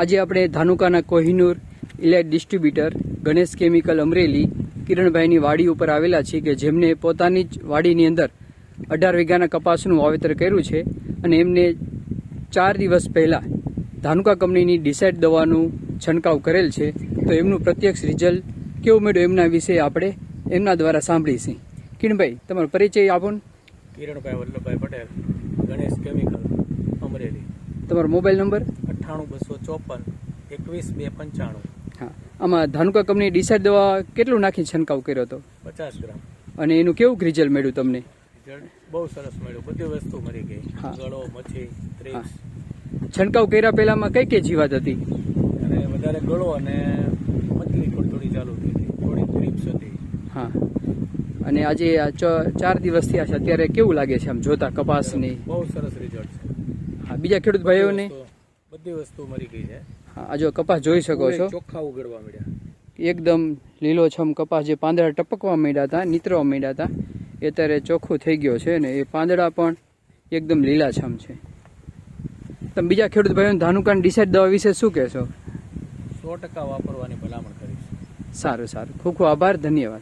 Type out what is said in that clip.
આજે આપણે ધાનુકાના Kohinoor elite distributor Ganesh chemical Amreli કિરણભાઈની વાડી ઉપર આવેલા છે કે જેમને પોતાની જ વાડીની અંદર અઢાર વીઘાના કપાસનું વાવેતર કર્યું છે અને એમને ચાર દિવસ પહેલાં ધાનુકા કંપનીની ડિસાઇડ દવાનું છંટકાવ કરેલ છે. તો એમનું પ્રત્યક્ષ રિઝલ્ટ કેવું મળ્યું એમના વિશે આપણે એમના દ્વારા સાંભળીશું. કિરણભાઈ તમારો પરિચય આપો ને. કિરણભાઈ વલ્લભભાઈ પટેલ ગણેશ કેમિકલ અમરેલી. તમારો મોબાઈલ નંબર? અઠ્ઠાણું બસો ચોપન એકવીસ બે પંચાણું હા. આમાં ધાનુકા કંપની ડિસાઇડ દવા કેટલું નાખી છંટકાવ કર્યો હતો? પચાસ ગ્રામ. અને એનું કેવું રિઝલ્ટ મળ્યું તમને? બહુ સરસ મળ્યું. બધી વસ્તુ મરી ગઈ. ગળો મચ્છી ત્રીસ. છંટકાવ કર્યા પહેલામાં કઈ કઈ જીવાત હતી? અને વધારે ગળો અને મછલી થોડી થોડી ચાલુ હતી. થોડી ત્રીપ્સ હતી. હા. અને આજે ચાર દિવસ થયા છે. અત્યારે કેવું લાગે છે આમ જોતા કપાસની? બહુ સરસ રિઝલ્ટ છે. હા બીજા ખેડૂત ભાઈઓને? બધી વસ્તુ- મરી ગઈ છે. હા જો કપાસ જોઈ શકો છો. ચોખ્ખા ઉગડવા મળ્યા એકદમ લીલોછમ કપાસ જે પાંદડા ટપકવા માંડ્યા હતા નીતરવા માંડ્યા હતા એ અત્યારે ચોખ્ખું થઈ ગયો છે ને એ પાંદડા પણ એકદમ લીલાછમ છે. તમે બીજા ખેડૂત ભાઈઓને ધાનુકાન ડિસાઇડ દવા વિશે શું કહેશો? સો ટકા વાપરવાની ભલામણ કરીશ. સારું સારું. ખૂબ ખૂબ આભાર. ધન્યવાદ.